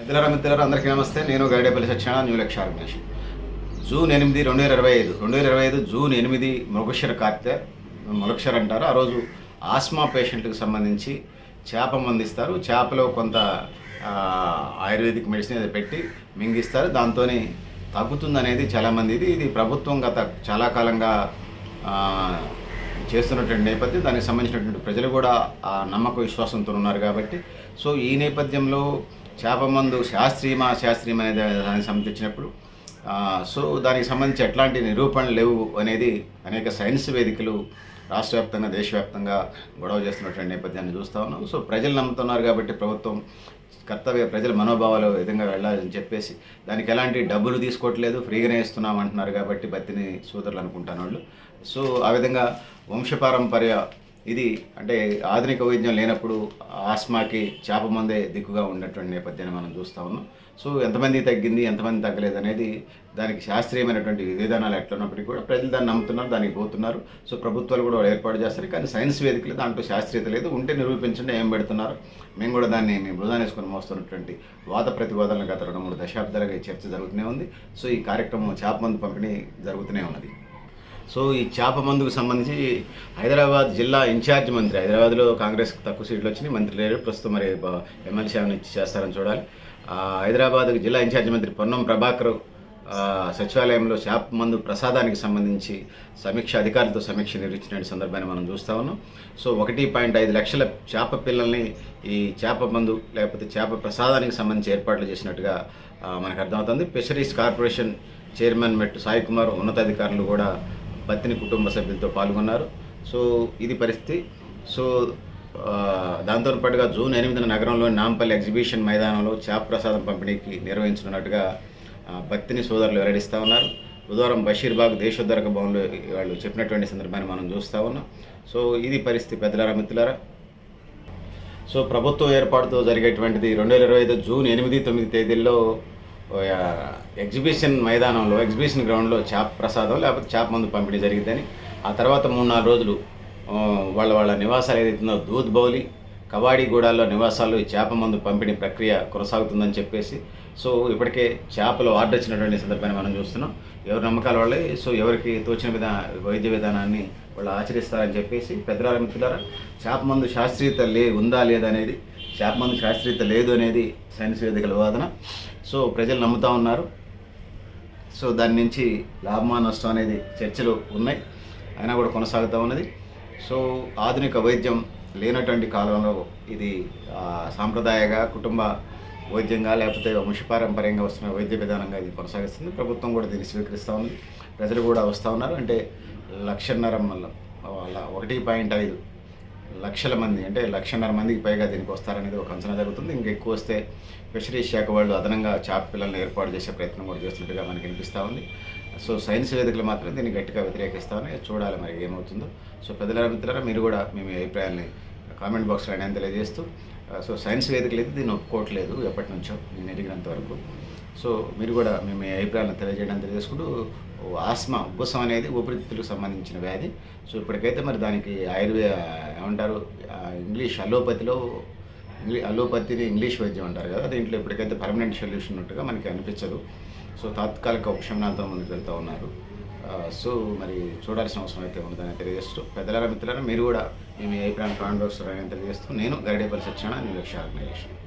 మిత్రులారా మిత్రులారా అందరికీ నమస్తే. నేను Gaidepalli Satyana new Laksha organisation. June ఎనిమిది రెండు వేల ఇరవై ఐదు. రెండు వేల ఇరవై ఐదు జూన్ ఎనిమిది మృగక్షర కార్తె మృగశిర అంటారు. ఆ రోజు ఆస్మా పేషెంట్కి సంబంధించి చేప మందిస్తారు. చేపలో కొంత ఆయుర్వేదిక్ మెడిసిన్ అది పెట్టి మింగిస్తారు. దాంతో తగ్గుతుంది అనేది చాలామంది ఇది. ఇది ప్రభుత్వం గత చాలా కాలంగా చేస్తున్నటువంటి నేపథ్యం. దానికి సంబంధించినటువంటి ప్రజలు కూడా ఆ నమ్మక విశ్వాసంతో ఉన్నారు కాబట్టి. సో ఈ నేపథ్యంలో చేపమందు శాస్త్రీయమా శాస్త్రీయం అనేది దానికి సంబంధించినప్పుడు సో దానికి సంబంధించి ఎట్లాంటి నిరూపణలు లేవు అనేది అనేక సైన్స్ వేదికలు రాష్ట్ర వ్యాప్తంగా దేశవ్యాప్తంగా గొడవ చేస్తున్నటువంటి నేపథ్యాన్ని చూస్తా ఉన్నాం. సో ప్రజలు నమ్ముతున్నారు కాబట్టి ప్రభుత్వం కర్తవ్య ప్రజల మనోభావాలు విధంగా వెళ్ళాలని చెప్పేసి దానికి ఎలాంటి డబ్బులు తీసుకోవట్లేదు ఫ్రీగానే ఇస్తున్నాం అంటున్నారు కాబట్టి బతిని సోదరులు అనుకుంటాను వాళ్ళు. సో ఆ విధంగా వంశపారంపర్య ఇది అంటే ఆధునిక వైద్యం లేనప్పుడు ఆస్మాకి చేప మందే దిక్కుగా ఉన్నటువంటి నేపథ్యాన్ని మనం చూస్తూ ఉన్నాం. సో ఎంతమంది తగ్గింది ఎంతమంది తగ్గలేదు అనేది దానికి శాస్త్రీయమైనటువంటి విధానాలు ఎట్లున్నప్పటికీ కూడా ప్రజలు దాన్ని నమ్ముతున్నారు దానికి పోతున్నారు. సో ప్రభుత్వాలు కూడా ఏర్పాటు చేస్తారు కానీ సైన్స్ వేదికలు దాంట్లో శాస్త్రీయత లేదు. ఉంటే నిరూపించండి ఏం పెడుతున్నారు? మేము కూడా దాన్ని మేము బృదాన్ని వేసుకొని మోస్తున్నటువంటి వాద ప్రతివాదాలను గత రెండు మూడు దశాబ్దాలుగా ఈ చర్చ జరుగుతూనే ఉంది. సో ఈ కార్యక్రమం చేప మందు పంపిణీ జరుగుతూనే ఉన్నది. సో ఈ చేప మందుకు సంబంధించి హైదరాబాద్ జిల్లా ఇన్ఛార్జ్ మంత్రి హైదరాబాద్లో కాంగ్రెస్ తక్కువ సీట్లు వచ్చినాయి మంత్రి లేరు. ప్రస్తుతం మరి ఎమ్మెల్సీ ఏమైనా ఇచ్చి చేస్తారని చూడాలి. హైదరాబాద్ జిల్లా ఇన్ఛార్జ్ మంత్రి పొన్నం ప్రభాకర్ సచివాలయంలో చేప మందు ప్రసాదానికి సంబంధించి సమీక్ష అధికారులతో సమీక్ష నిర్వహించిన సందర్భాన్ని మనం చూస్తా ఉన్నాం. సో ఒకటి పాయింట్ ఐదు లక్షల చేప పిల్లల్ని ఈ చేప మందు లేకపోతే చేప ప్రసాదానికి సంబంధించి ఏర్పాట్లు చేసినట్టుగా మనకు అర్థమవుతుంది. ఫిషరీస్ కార్పొరేషన్ చైర్మన్ మెట్టు సాయి కుమార్ ఉన్నతాధికారులు కూడా బత్తిని కుటుంబ సభ్యులతో పాల్గొన్నారు. సో ఇది పరిస్థితి. సో దాంతో పాటుగా జూన్ ఎనిమిదిన నగరంలోని నాంపల్లి ఎగ్జిబిషన్ మైదానంలో చేప ప్రసాదం పంపిణీకి నిర్వహించనున్నట్టుగా పత్తిని సోదరులు వెల్లడిస్తూ ఉన్నారు. బుధవారం బషీర్బాగ్ దేశోద్ధరక భవన్లో వాళ్ళు చెప్పినటువంటి సందర్భాన్ని మనం చూస్తూ ఉన్నాం. సో ఇది పరిస్థితి పెద్దలారా మిత్రులారా? సో ప్రభుత్వ ఏర్పాటుతో జరిగేటువంటిది రెండు వేల ఇరవై ఐదు జూన్ ఎనిమిది తొమ్మిది తేదీల్లో ఎగ్జిబిషన్ మైదానంలో ఎగ్జిబిషన్ గ్రౌండ్లో చేప ప్రసాదం లేకపోతే చేప మందు పంపిణీ జరిగిందని. ఆ తర్వాత మూడు నాలుగు రోజులు వాళ్ళ వాళ్ళ నివాసాలు ఏదైతుందో దూద్ బౌలి కవాడిగూడాల్లో నివాసాలు ఈ చేప మందు పంపిణీ ప్రక్రియ కొనసాగుతుందని చెప్పేసి సో ఇప్పటికే చేపలు ఆర్డర్ ఇచ్చినటువంటి సందర్భాన్ని మనం చూస్తున్నాం. ఎవరి నమ్మకాల వాళ్ళే సో ఎవరికి తోచిన విధా వైద్య విధానాన్ని వాళ్ళు ఆచరిస్తారని చెప్పేసి పెద్దల మిత్రులారా చేప మందు శాస్త్రీయత లే ఉందా లేదా అనేది చేప మందు శాస్త్రీయత లేదు అనేది సైన్స్ వేదికల వాదన. సో ప్రజలు నమ్ముతా ఉన్నారు. సో దాని నుంచి లాభమా నష్టం అనేది చర్చలు ఉన్నాయి. అయినా కూడా కొనసాగుతూ ఉన్నది. సో ఆధునిక వైద్యం లేనటువంటి కాలంలో ఇది సాంప్రదాయగా కుటుంబ వైద్యంగా లేకపోతే వంశపారంపర్యంగా వస్తున్న వైద్య విధానంగా ఇది కొనసాగిస్తుంది. ప్రభుత్వం కూడా దీన్ని స్వీకరిస్తూ ఉంది ప్రజలు కూడా వస్తూ ఉన్నారు. అంటే లక్షన్నర వాళ్ళ ఒకటి పాయింట్ ఐదు లక్షల మంది అంటే లక్షన్నర మందికి పైగా దీనికి వస్తారనేది ఒక అంచనా జరుగుతుంది. ఇంకా ఎక్కువ వస్తే ఫిషరీస్ శాఖ వాళ్ళు అదనంగా చాప పిల్లల్ని ఏర్పాటు చేసే ప్రయత్నం కూడా చేస్తున్నట్టుగా మనకి అనిపిస్తూ ఉంది. సో సైన్స్ వేదికలు మాత్రం దీన్ని గట్టిగా వ్యతిరేకిస్తామని చూడాలి మరి ఏమవుతుందో. సో పెద్దల మిత్రులారా మీరు కూడా మీ అభిప్రాయాల్ని అభిప్రాయాన్ని కామెంట్ బాక్స్లో అనేది తెలియజేస్తూ సో సైన్స్ వేదికలు అయితే దీన్ని ఒప్పుకోవట్లేదు ఎప్పటి నుంచో నేను ఎదిగినంత వరకు. సో మీరు కూడా మేము మీ అభిప్రాయాలను తెలియజేయడం తెలియజేసుకుంటూ ఆస్మా ఉబ్బసం అనేది ఊపిరితిత్తులకు సంబంధించిన వ్యాధి. సో ఇప్పటికైతే మరి దానికి ఆయుర్వేద ఏమంటారు ఇంగ్లీష్ అలోపతిలో ఇంగ్లీ అలోపతిని ఇంగ్లీష్ వైద్యం అంటారు కదా దీంట్లో ఇప్పటికైతే పర్మనెంట్ సొల్యూషన్ ఉన్నట్టుగా మనకి అనిపించదు. సో తాత్కాలిక ఉపశమనాలతో ముందుకు వెళ్తూ ఉన్నారు. సో మరి చూడాల్సిన అవసరం అయితే ఉందని తెలియజేస్తూ పెద్దల మిత్రులను మీరు కూడా మేము ఏ అభిప్రాయం కామెంట్ అని తెలియజేస్తూ నేను గరిడేపల్లి సత్యనారాయణ న్యూ లక్ష్య ఆర్గనైజేషన్